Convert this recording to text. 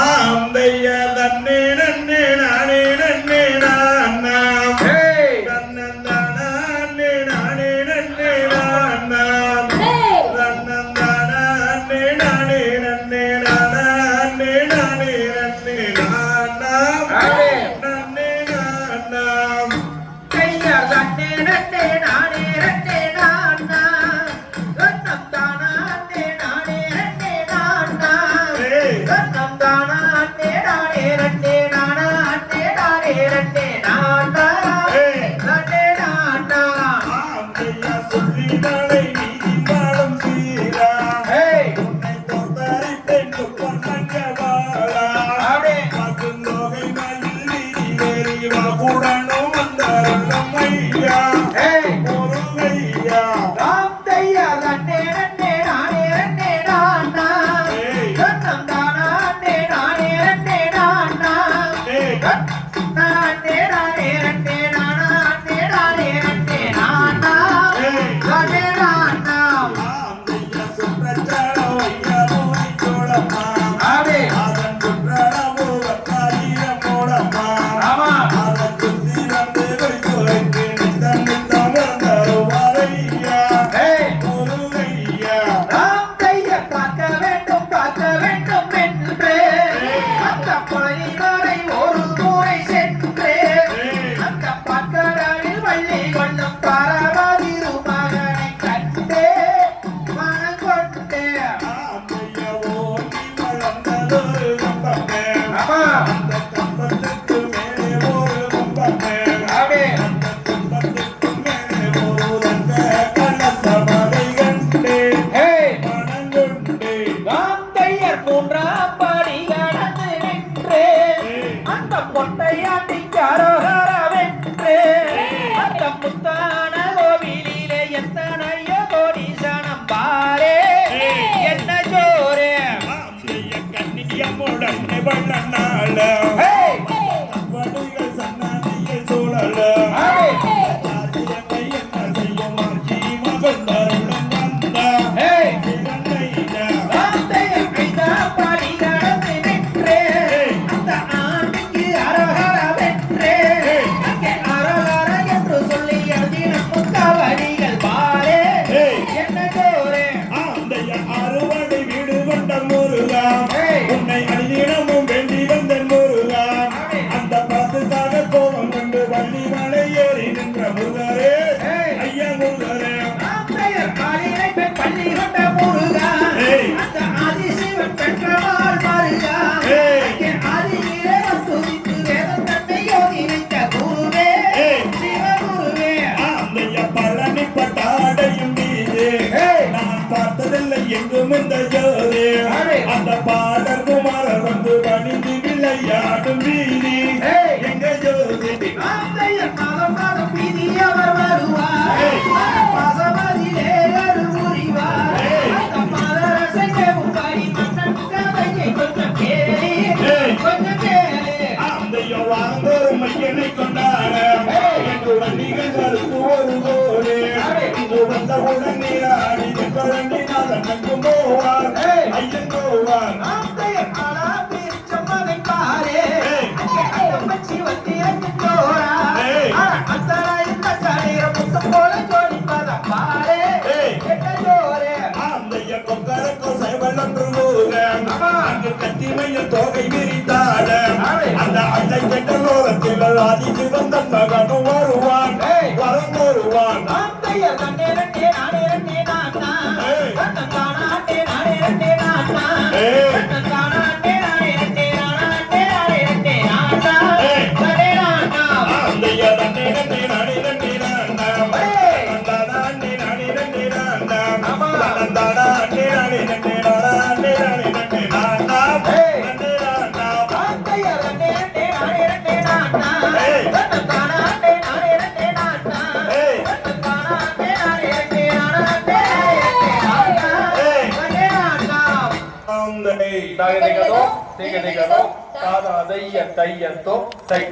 ஆந்தைய தன்னே நன்னே Bye bye. பன்னிரண்ட முருகா. ஆதிசிவன் பெற்றவாள் மருகா ஆதியிலே துதித்து பார்த்ததில்லை எங்கும் இந்த கொண்டாட எங்களுடன் நிகழ்ந்தது ஒரு கோடு இங்கு வந்தவுடன் நீராடி எப்பரண்டி நாதன் அங்கு போவார் ஐயன் போவார் தொகை விரித்த ஆதி சிவந்த மகனுவா ದಾಗದೆಗದೋ ತೆಗೆದೆಗದೋ ತಾದ ಅದಯ್ಯ ತಯ್ಯಂತೋ ತೈ